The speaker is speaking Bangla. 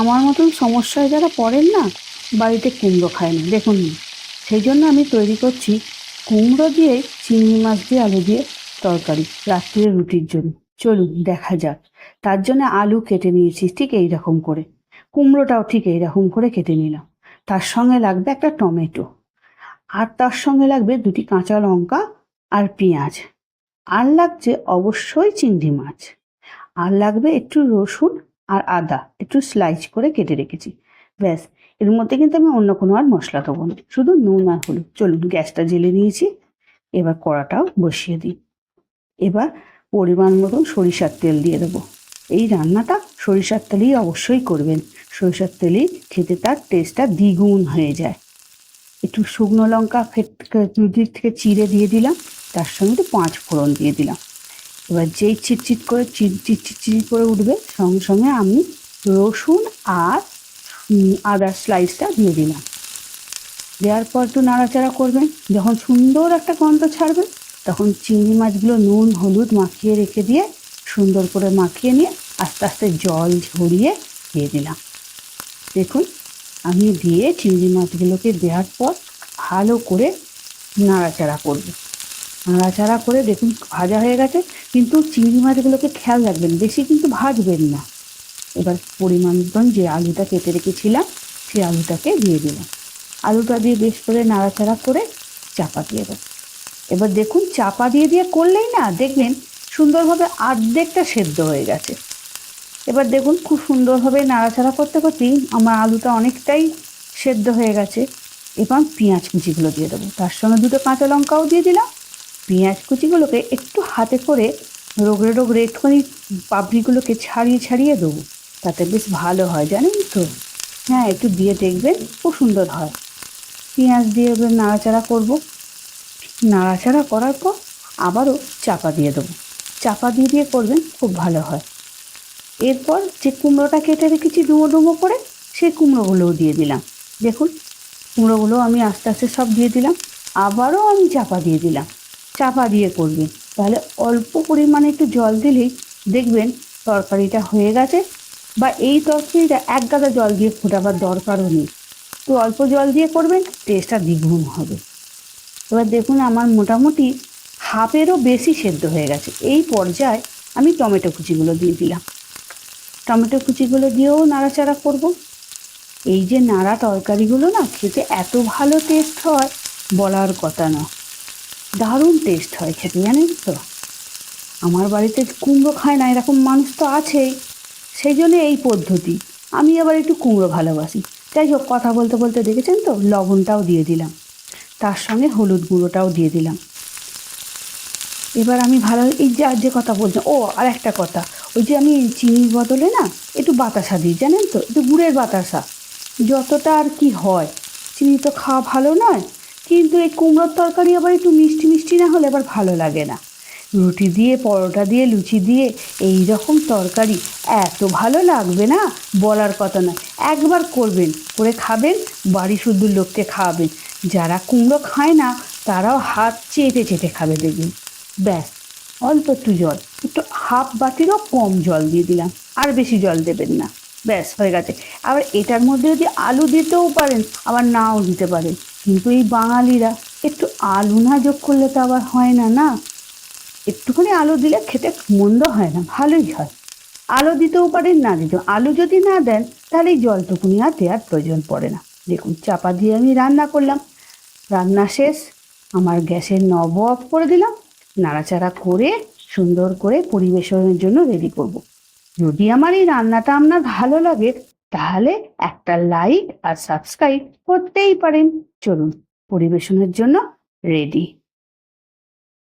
আমার মতন সমস্যায় যারা পড়েন না, বাড়িতে কুমড়ো খায় না। দেখুন, সেই জন্য আমি তৈরি করছি কুমড়ো দিয়ে, চিংড়ি মাছ দিয়ে, আলু দিয়ে তরকারি রাত্রিরে রুটির জন্য। চলুন, দেখা যাক। তার জন্য আলু কেটে নিয়েছি, ঠিক এই রকম করে। কুমড়োটাও ঠিক এই রকম করে কেটে নিলাম। তার সঙ্গে লাগবে একটা টমেটো। আর তার সঙ্গে লাগবে দুটি কাঁচা লঙ্কা আর পেঁয়াজ। আর লাগছে অবশ্যই চিংড়ি মাছ। আর লাগবে একটু রসুন আর আদা একটু স্লাইস করে কেটে রেখেছি। ব্যাস, এর মধ্যে কিন্তু আমি অন্য কোনো আর মশলা দেবো না, শুধু নুন আর হলুদ। চলুন, গ্যাসটা জেলে নিয়েছি। এবার কড়াটাও বসিয়ে দিই। এবার পরিমাণ মতন সরিষার তেল দিয়ে দেবো। এই রান্নাটা সরিষার তেলেই অবশ্যই করবেন। সরিষার তেলেই খেতে তার টেস্টটা দ্বিগুণ হয়ে যায়। একটু শুকনো লঙ্কা দুদিক থেকে চিড়ে দিয়ে দিলাম, তার সঙ্গে পাঁচ ফোড়ন দিয়ে দিলাম। এবার যেই চিটচিট করে চিট চিট চিট করে উঠবে, সঙ্গে সঙ্গে আমি রসুন আর আদার স্লাইসটা দিয়ে দিলাম। দেওয়ার পর একটু নাড়াচাড়া করবেন। যখন সুন্দর একটা গন্ধ ছাড়বে, তখন চিংড়ি মাছগুলো নুন, হলুদ মাখিয়ে রেখে দিয়ে সুন্দর করে মাখিয়ে নিয়ে আস্তে আস্তে জল ঝরিয়ে দিয়ে দিলাম। দেখুন, আমি দিয়ে চিংড়ি মাছগুলোকে দেওয়ার পর ভালো করে নাড়াচাড়া করব। নাড়াচাড়া করে দেখুন ভাজা হয়ে গেছে, কিন্তু চিংড়ি মাছগুলোকে খেয়াল রাখবেন, বেশি কিন্তু ভাজবেন না। এবার পরিমাণ যে আলুটা কেটে রেখেছিলাম সেই আলুটাকে দিয়ে দিলাম। আলুটা দিয়ে বেশ করে নাড়াচাড়া করে চাপা দিয়ে দেবো। এবার দেখুন, চাপা দিয়ে দিয়ে করলেই না দেখবেন সুন্দরভাবে অর্ধেকটা সেদ্ধ হয়ে গেছে। এবার দেখুন, খুব সুন্দরভাবে নাড়াচাড়া করতে করতেই আমার আলুটা অনেকটাই সেদ্ধ হয়ে গেছে। এবার পেঁয়াজ কুচিগুলো দিয়ে দেবো। তার সঙ্গে দুটো কাঁচা লঙ্কাও দিয়ে দিলাম। পেঁয়াজ কুচিগুলোকে একটু হাতে করে রোগড়ে রোগড়ে একটুখানি পাপড়িগুলোকে ছাড়িয়ে ছাড়িয়ে দেবো। তাতে বেশ ভালো হয়, জানেন তো? হ্যাঁ একটু দিয়ে দেখবেন, খুব সুন্দর হয়। পেঁয়াজ দিয়ে এবার নাড়াচাড়া করব। নাড়াচাড়া করার পর আবারও চাপা দিয়ে দেবো। চাপা দিয়ে দিয়ে করবেন, খুব ভালো হয়। এরপর যে কুমড়োটা কেটে রেখেছি ডুমো ডুমো করে, সেই কুমড়োগুলোও দিয়ে দিলাম। দেখুন, কুমড়োগুলো আমি আস্তে আস্তে সব দিয়ে দিলাম। আবারও আমি চাপা দিয়ে দিলাম। চাপা দিয়ে করবেন তাহলে অল্প পরিমাণে একটু জল দিলেই দেখবেন তরকারিটা হয়ে গেছে বা এই তরকারিটা এক গাদা জল দিয়ে ফোটাবার দরকারও নেই। তো অল্প জল দিয়ে করবেন টেস্টটা দ্বিগুণ হবে। এবার দেখুন আমার মোটামুটি হাফেরও বেশি সেদ্ধ হয়ে গেছে। এই পর্যায়ে আমি টমেটো কুচিগুলো দিয়ে দিলাম। টমেটো কুচিগুলো দিয়েও নাড়াচাড়া করব। এই যে নাড়া তরকারিগুলো না খেতে এত ভালো টেস্ট হয়, বলার কথা না দারুণ টেস্ট হয় খেতে, জানেন তো? আমার বাড়িতে কুমড়ো খায় না, এরকম মানুষ তো আছেই। সেই জন্য এই পদ্ধতি। আমি আবার একটু কুমড়ো ভালোবাসি। যাই হোক, কথা বলতে বলতে দেখেছেন তো, লবণটাও দিয়ে দিলাম। তার সঙ্গে হলুদ গুঁড়োটাও দিয়ে দিলাম। এবার আমি ভালো, এই যে যে কথা বলছিলাম ও, আর একটা কথা। ওই যে আমি চিনির বদলে না, একটু বাতাসা দিই, জানেন তো? একটু গুড়ের বাতাসা। যতটা আর কি হয়, চিনি তো খাওয়া ভালো নয় কিন্তু এই কুমড়োর তরকারি আবার একটু মিষ্টি মিষ্টি না হলে আবার ভালো লাগে না। রুটি দিয়ে, পরোটা দিয়ে, লুচি দিয়ে এই রকম তরকারি এত ভালো লাগবে না? বলার কথা নয়। একবার করবেন, করে খাবেন, বাড়ি শুদ্ধ লোককে খাওয়াবেন। যারা কুমড়ো খায় না, তারাও হাত চেটে চেটে খাবে দেখবেন। ব্যাস, অল্প একটু জল, একটু হাফ বাটিরও কম জল দিয়ে দিলাম। আর বেশি জল দেবেন না। ব্যাস, হয়ে গেছে। আবার এটার মধ্যে যদি আলু দিতেও পারেন, আবার নাও দিতে পারেন। কিন্তু এই বাঙালিরা, একটু আলু না যোগ করলে তো আবার হয় না না? একটুখানি আলু দিলে খেতে মন্দ হয় না, ভালোই হয়। আলু দিতেও পারেন, না দিতেও, আলু যদি না দেন, তাহলে এই জলটুকুনি আর দেওয়ার প্রয়োজন পড়ে না। দেখুন, চাপা দিয়ে আমি রান্না করলাম। রান্না শেষ, আমার গ্যাসের নব অফ করে দিলাম। নাড়াচাড়া করে সুন্দর করে পরিবেশনের জন্য রেডি করব। যদি আমার এই রান্নাটা আপনার ভালো লাগে, তাহলে একটা লাইক আর সাবস্ক্রাইব করতেই পারেন। চলুন, পরিবেশনের জন্য রেডি